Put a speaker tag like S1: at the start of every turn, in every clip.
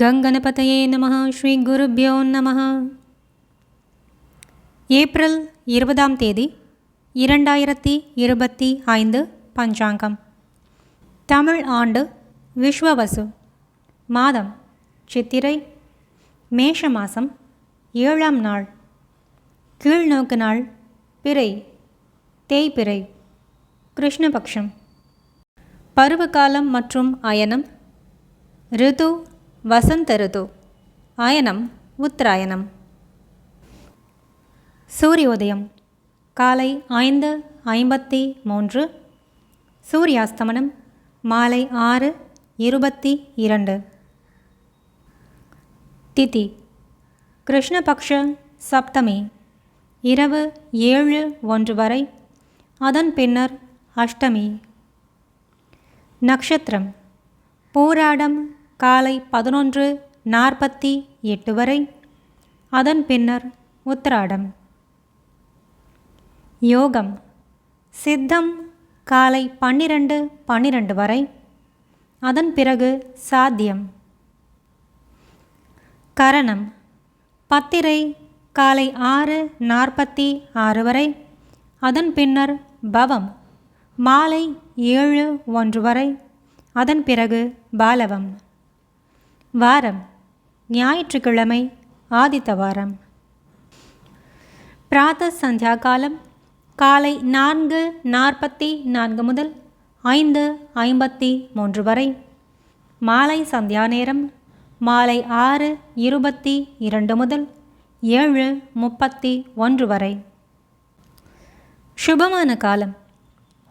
S1: கங்கணபதையே நம ஸ்ரீ குருபியோ நம ஏப்ரல் இருபதாம் தேதி இரண்டாயிரத்தி இருபத்தி ஐந்து பஞ்சாங்கம். தமிழ் ஆண்டு விஸ்வவசு. மாதம் சித்திரை மேஷ மாதம் ஏழாம் நாள். கீழ்நோக்கு நாள் பிறை தேய்பிறை கிருஷ்ணபக்ஷம். பருவகாலம் மற்றும் அயனம் ரிது வசந்த ரிது அயனம் உத்தராயணம். சூரியோதயம் காலை ஐந்து ஐம்பத்தி மூன்று. சூரியாஸ்தமனம் மாலை ஆறு இருபத்தி இரண்டு. திதி கிருஷ்ணபக்ஷ சப்தமி இரவு ஏழு ஒன்று வரை அதன் பின்னர் அஷ்டமி. நக்ஷத்திரம் போராடம் காலை பதினொன்று நாற்பத்தி எட்டு வரை. அதன் பின்னர் உத்திராடம். யோகம். சித்தம் காலை பன்னிரண்டு பன்னிரண்டு வரை. அதன் பிறகு சாத்தியம். கரணம். பத்திரை காலை ஆறு நாற்பத்தி ஆறு வரை. அதன் பின்னர் பவம். மாலை ஏழு ஒன்று வரை. அதன் பிறகு பாலவம். வாரம். ஞாயிற்றுக்கிழமை ஆதித்த வாரம். பிராத சந்தியா காலம் காலை நான்கு நாற்பத்தி நான்கு முதல் ஐந்து ஐம்பத்தி மூன்று வரை. மாலை சந்தியா நேரம் மாலை ஆறு இருபத்தி இரண்டு முதல் ஏழு முப்பத்தி ஒன்று வரை. சுபமான காலம்.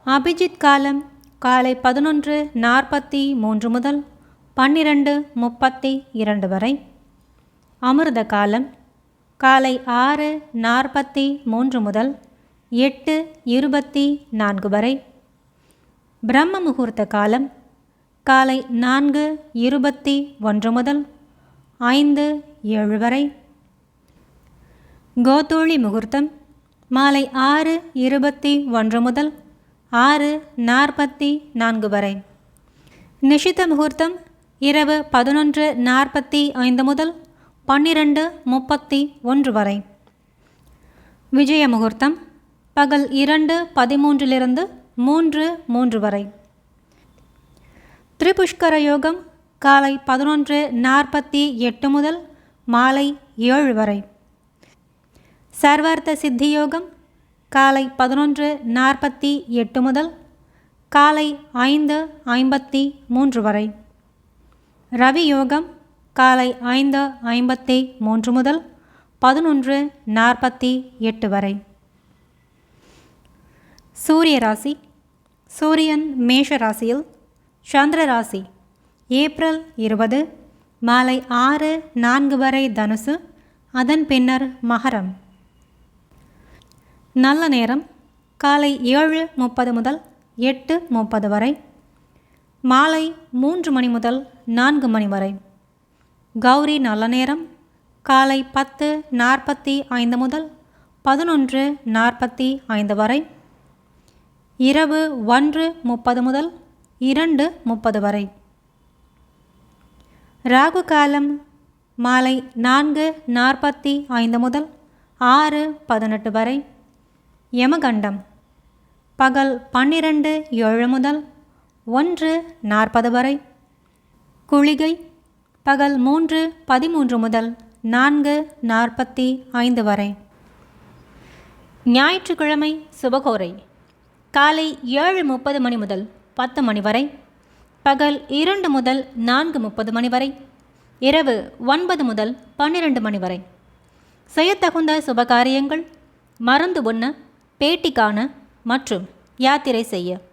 S1: அபிஜித் காலம் காலை பதினொன்று நாற்பத்தி மூன்று முதல் பன்னிரண்டு முப்பத்தி இரண்டு வரை. அமிர்த காலம் காலை ஆறு நாற்பத்தி மூன்று முதல் எட்டு இருபத்தி நான்கு வரை. பிரம்ம முகூர்த்த காலம் காலை நான்கு இருபத்தி ஒன்று முதல் ஐந்து ஏழு வரை. கோதோழி முகூர்த்தம் மாலை ஆறு இருபத்தி ஒன்று முதல் ஆறு நாற்பத்தி நான்கு வரை. நிஷித்த முகூர்த்தம் இரவு பதினொன்று நாற்பத்தி ஐந்து முதல் பன்னிரண்டு முப்பத்தி ஒன்று வரை. விஜய முகூர்த்தம் பகல் இரண்டு பதிமூன்றிலிருந்து மூன்று மூன்று வரை. திரிபுஷ்கர யோகம் காலை பதினொன்று நாற்பத்தி எட்டு முதல் மாலை ஏழு வரை. சர்வார்த்த சித்தி யோகம் காலை பதினொன்று நாற்பத்தி எட்டு முதல் காலை ஐந்து ஐம்பத்தி மூன்று வரை. ரவி யோகம் காலை ஐந்து ஐம்பத்தி மூன்று முதல் பதினொன்று நாற்பத்தி எட்டு வரை. சூரிய ராசி சூரியன் மேஷ ராசியில் சந்திர ராசி ஏப்ரல் இருபது மாலை ஆறு நான்கு வரை தனுசு அதன் பின்னர் மகரம். நல்ல நேரம் காலை ஏழு முப்பது முதல் எட்டு முப்பது வரை. மாலை மூன்று மணி முதல் நான்கு மணி வரை. கௌரி நல்ல நேரம். காலை பத்து நாற்பத்தி ஐந்து முதல் பதினொன்று நாற்பத்தி ஐந்து வரை. இரவு ஒன்று முப்பது முதல் இரண்டு முப்பது வரை. ராகு காலம் மாலை நான்கு நாற்பத்தி ஐந்து முதல் ஆறு பதினெட்டு வரை. யமகண்டம். பகல் பன்னிரண்டு ஏழு முதல் ஒன்று நாற்பது வரை. குளிகை பகல் மூன்று பதிமூன்று முதல் நான்கு நாற்பத்தி ஐந்து வரை. ஞாயிற்றுக்கிழமை சுபகோரை. காலை ஏழு முப்பது மணி முதல் பத்து மணி வரை. பகல் இரண்டு முதல் நான்கு முப்பது மணி வரை. இரவு ஒன்பது முதல் பன்னிரண்டு மணி வரை. செய்யத்தகுந்த சுபகாரியங்கள் மருந்து உண்ண பேட்டி காண மற்றும் யாத்திரை செய்ய.